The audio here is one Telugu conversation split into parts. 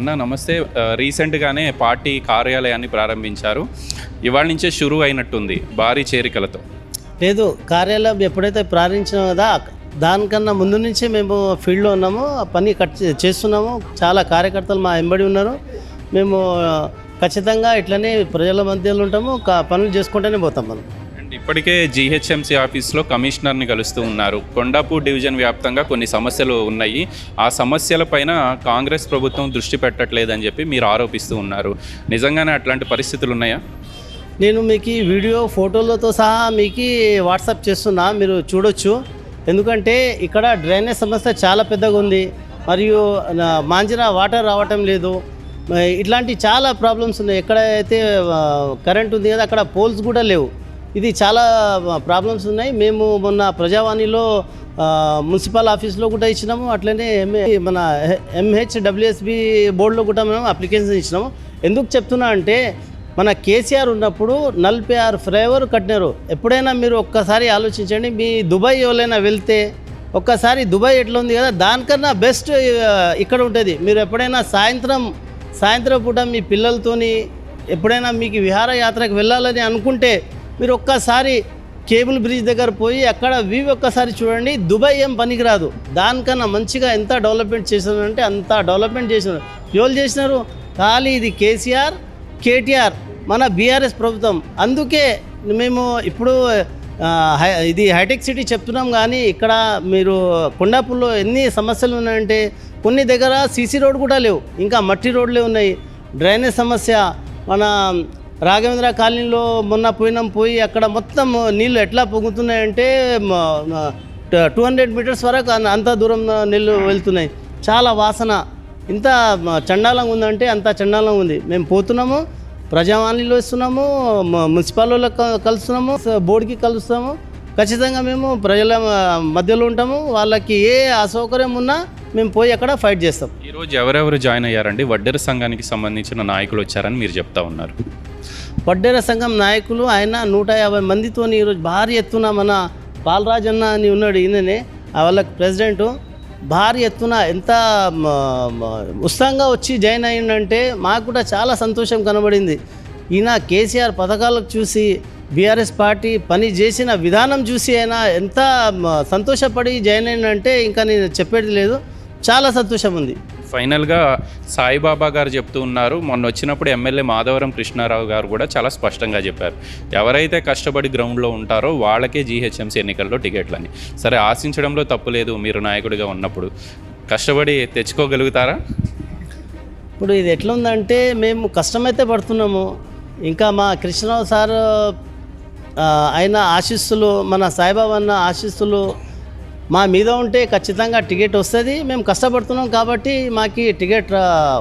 నమస్తే. రీసెంట్గానే పార్టీ కార్యాలయాన్ని ప్రారంభించారు. ఇవాళ నుంచే షురూ అయినట్టుంది భారీ చేరికలతో. లేదు కార్యాలయం ఎప్పుడైతే ప్రారంభించామో కదా దానికన్నా ముందు నుంచే మేము ఫీల్డ్లో ఉన్నాము ఆ పని కట్ చేస్తున్నాము. చాలా కార్యకర్తలు మా ఎంబడి ఉన్నారు. మేము ఖచ్చితంగా ఇట్లనే ప్రజల మధ్యలో ఉంటాము కా- పనులు చేసుకుంటూనే పోతాం మనం. ఇప్పటికే జీహెచ్ఎంసీ ఆఫీస్లో కమిషనర్ని కలుస్తూ ఉన్నారు. కొండాపూర్ డివిజన్ వ్యాప్తంగా కొన్ని సమస్యలు ఉన్నాయి. ఆ సమస్యలపైన కాంగ్రెస్ ప్రభుత్వం దృష్టి పెట్టట్లేదని చెప్పి మీరు ఆరోపిస్తూ ఉన్నారు. నిజంగానే అట్లాంటి పరిస్థితులు ఉన్నాయా? నేను మీకు ఈ వీడియో ఫోటోలతో సహా మీకు వాట్సాప్ చేస్తున్నా. మీరు చూడొచ్చు. ఎందుకంటే ఇక్కడ డ్రైనేజ్ సమస్య చాలా పెద్దగా ఉంది. మరియు మాంజిన వాటర్ రావటం లేదు. ఇట్లాంటి చాలా ప్రాబ్లమ్స్ ఉన్నాయి. ఎక్కడైతే కరెంట్ ఉంది కదా అక్కడ పోల్స్ కూడా లేవు. ఇది చాలా ప్రాబ్లమ్స్ ఉన్నాయి. మేము మొన్న ప్రజావాణిలో మున్సిపల్ ఆఫీస్లో కూడా ఇచ్చినాము. అట్లనే ఎంఏ మన ఎంహెచ్డబ్ల్యూఎస్బి బోర్డులో కూడా మేము అప్లికేషన్ ఇచ్చినాము. ఎందుకు చెప్తున్నా అంటే మన కేసీఆర్ ఉన్నప్పుడు నలభై ఆరు ఫ్లైఓవర్ కట్టినారు. ఎప్పుడైనా మీరు ఒక్కసారి ఆలోచించండి మీ దుబాయ్ ఎవరైనా వెళ్తే ఒక్కసారి దుబాయ్ ఎట్లా ఉంది కదా దానికన్నా బెస్ట్ ఇక్కడ ఉంటుంది. మీరు ఎప్పుడైనా సాయంత్రం సాయంత్రం పూట మీ పిల్లలతోని ఎప్పుడైనా మీకు విహారయాత్రకు వెళ్ళాలని అనుకుంటే మీరు ఒక్కసారి కేబుల్ బ్రిడ్జ్ దగ్గర పోయి అక్కడ వ్యూ ఒక్కసారి చూడండి. దుబాయ్ ఏం పనికిరాదు. దానికన్నా మంచిగా ఎంత డెవలప్మెంట్ చేసినారంటే అంత డెవలప్మెంట్ చేసినారు ఎవరు చేసినారు? ఖాళీ ఇది కేసీఆర్ కేటీఆర్ మన బీఆర్ఎస్ ప్రభుత్వం. అందుకే మేము ఇప్పుడు హై- ఇది హైటెక్ సిటీ చెప్తున్నాం కానీ ఇక్కడ మీరు కొండాపూర్లో ఎన్ని సమస్యలు ఉన్నాయంటే కొన్ని దగ్గర సీసీ రోడ్ కూడా లేవు. ఇంకా మట్టి రోడ్లే ఉన్నాయి. డ్రైనేజ్ సమస్య మన రాఘవేంద్ర కాలనీలో మొన్న పోయినాం పోయి అక్కడ మొత్తం నీళ్ళు ఎట్లా పొంగుతున్నాయంటే టూ హండ్రెడ్ మీటర్స్ వరకు అంత దూరం నీళ్ళు వెళ్తున్నాయి. చాలా వాసన. ఇంత చండాలంగా ఉందంటే అంత చండాలంగా ఉంది. మేము పోతున్నాము ప్రజావాణిలో ఇస్తున్నాము మున్సిపాల్లో కలుస్తున్నాము బోర్డుకి కలుస్తాము. ఖచ్చితంగా మేము ప్రజల మధ్యలో ఉంటాము. వాళ్ళకి ఏ అసౌకర్యం ఉన్నా మేము పోయి అక్కడ ఫైట్ చేస్తాం. ఈరోజు ఎవరెవరు జాయిన్ అయ్యారండి? వడ్డెర సంఘానికి సంబంధించిన నాయకులు వచ్చారని మీరు చెప్తా ఉన్నారు. వడ్డేర సంఘం నాయకులు ఆయన నూట యాభై మందితో ఈరోజు భారీ ఎత్తున మన బాలరాజ్ అన్న అని ఉన్నాడు ఈయననే. ఆ వాళ్ళకి ప్రెసిడెంట్. భారీ ఎత్తున ఎంత ఉత్సాహంగా వచ్చి జాయిన్ అయ్యిందంటే మాకు కూడా చాలా సంతోషం కనబడింది. ఈయన కేసీఆర్ పథకాలకు చూసి బీఆర్ఎస్ పార్టీ పని చేసిన విధానం చూసి ఆయన ఎంత సంతోషపడి జాయిన్ అయిందంటే ఇంకా నేను చెప్పేది లేదు. చాలా సంతోషం ఉంది. ఫైనల్గా సాయిబాబా గారు చెప్తూ ఉన్నారు. మొన్న వచ్చినప్పుడు ఎమ్మెల్యే మాధవరం కృష్ణారావు గారు కూడా చాలా స్పష్టంగా చెప్పారు. ఎవరైతే కష్టపడి గ్రౌండ్లో ఉంటారో వాళ్ళకే జీహెచ్ఎంసీ ఎన్నికల్లో టికెట్లని. సరే ఆశించడంలో తప్పు లేదు. మీరు నాయకుడిగా ఉన్నప్పుడు కష్టపడి తెచ్చుకోగలుగుతారా? ఇప్పుడు ఇది ఎట్లా ఉందంటే మేము కష్టమైతే పడుతున్నాము. ఇంకా మా కృష్ణరావు సార్ ఆయన ఆశీస్సులు మన సాయిబాబా అన్న ఆశీస్సులు మా మీద ఉంటే ఖచ్చితంగా టికెట్ వస్తుంది. మేము కష్టపడుతున్నాం కాబట్టి మాకు టికెట్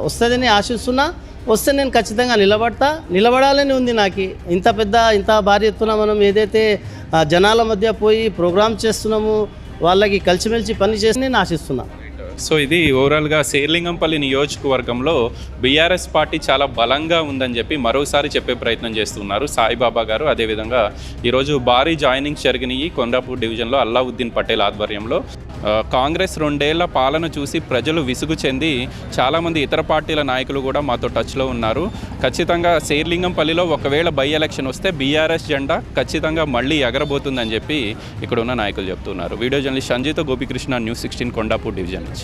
వస్తుందని ఆశిస్తున్నా. వస్తే నేను ఖచ్చితంగా నిలబడతా. నిలబడాలని ఉంది నాకు. ఇంత పెద్ద ఇంత భారీ ఎత్తున మనం ఏదైతే జనాల మధ్య పోయి ప్రోగ్రామ్ చేస్తున్నాము వాళ్ళకి కలిసిమెలిసి పని చేసి నేను ఆశిస్తున్నాను సో ఇది ఓవరాల్గా శేర్లింగంపల్లి నియోజకవర్గంలో బీఆర్ఎస్ పార్టీ చాలా బలంగా ఉందని చెప్పి మరోసారి చెప్పే ప్రయత్నం చేస్తున్నారు. సాయిబాబా గారు అదేవిధంగా ఈరోజు భారీ జాయినింగ్స్ జరిగినాయి కొండాపూర్ డివిజన్లో అల్లావుద్దీన్ పటేల్ ఆధ్వర్యంలో. కాంగ్రెస్ రెండేళ్ళ పాలన చూసి ప్రజలు విసుగు చెంది చాలామంది ఇతర పార్టీల నాయకులు కూడా మాతో టచ్లో ఉన్నారు. ఖచ్చితంగా శేర్లింగంపల్లిలో ఒకవేళ బై ఎలక్షన్ వస్తే బీఆర్ఎస్ జెండా ఖచ్చితంగా మళ్ళీ ఎగరబోతుందని చెప్పి ఇక్కడ ఉన్న నాయకులు చెప్తున్నారు. Video journalist Sanjeetha Gopikrishna news sixteen Kondapur division నుంచి.